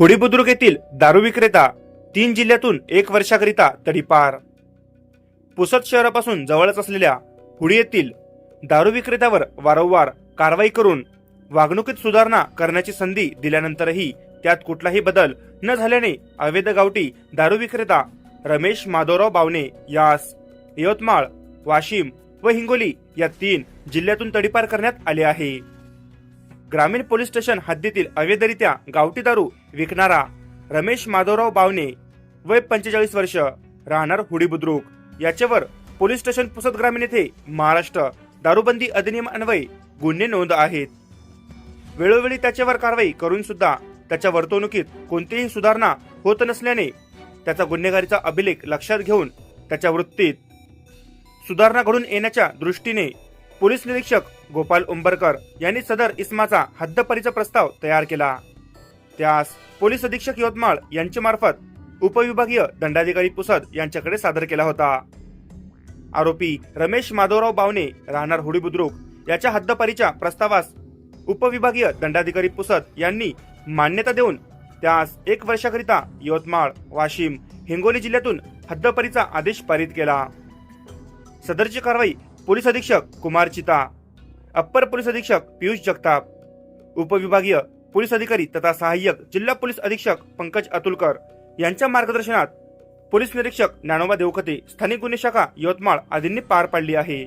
हुडी बुद्रुक येथील दारू विक्रेता तीन जिल्ह्यातून एक वर्षाकरिता तडीपार पुसद शहरापासून जवळच असलेल्या हुडी येथील दारू विक्रेत्यावर वारंवार कारवाई करून वागणुकीत सुधारणा करण्याची संधी दिल्यानंतरही त्यात कुठलाही बदल न झाल्याने अवैध गावठी दारू विक्रेता रमेश माधवराव बावणे यास यवतमाळ वाशिम व हिंगोली या तीन जिल्ह्यातून तडीपार करण्यात आले आहे. ग्रामीण पोलीस स्टेशन हद्दीतील अवैधरित्या गावठी दारू विकणारा रमेश माधवराव बावणे वय पंचेचाळीस वर्ष राहणार हुडी बुद्रुक. याच्यावर पोलीस स्टेशन पुसद ग्रामीण येथे महाराष्ट्र दारूबंदी अधिनियम अन्वये गुन्हे नोंद आहेत. वेळोवेळी त्याच्यावर कारवाई करून सुद्धा त्याच्या वर्तवणुकीत कोणतीही सुधारणा होत नसल्याने त्याचा गुन्हेगारीचा अभिलेख लक्षात घेऊन त्याच्या वृत्तीत सुधारणा घडून येण्याच्या दृष्टीने पोलीस निरीक्षक गोपाल उंबरकर यांनी सदर इस्माचा हद्दपरीचा प्रस्ताव तयार केला. त्यास पोलीस अधीक्षक यवतमाळ यांच्या मार्फत उपविभागीय दंडाधिकारी पुसद यांच्याकडे सादर केला होता. आरोपी रमेश माधवराव बावणे राहणार हुडी बुद्रुक याच्या हद्दपरीच्या प्रस्तावास उपविभागीय दंडाधिकारी पुसद यांनी मान्यता देऊन त्यास एक वर्षाकरिता यवतमाळ वाशिम हिंगोली जिल्ह्यातून हद्दपरीचा आदेश पारित केला. सदरची कारवाई पोलीस अधीक्षक कुमार चिता अप्पर पोलीस अधीक्षक पियुष जगताप उपविभागीय पोलीस अधिकारी तथा सहाय्यक जिल्हा पोलीस अधीक्षक पंकज अतुलकर यांच्या मार्गदर्शनात पोलीस निरीक्षक ज्ञानोबा देवखते स्थानिक गुन्हे शाखा यवतमाळ आदींनी पार पाडली आहे.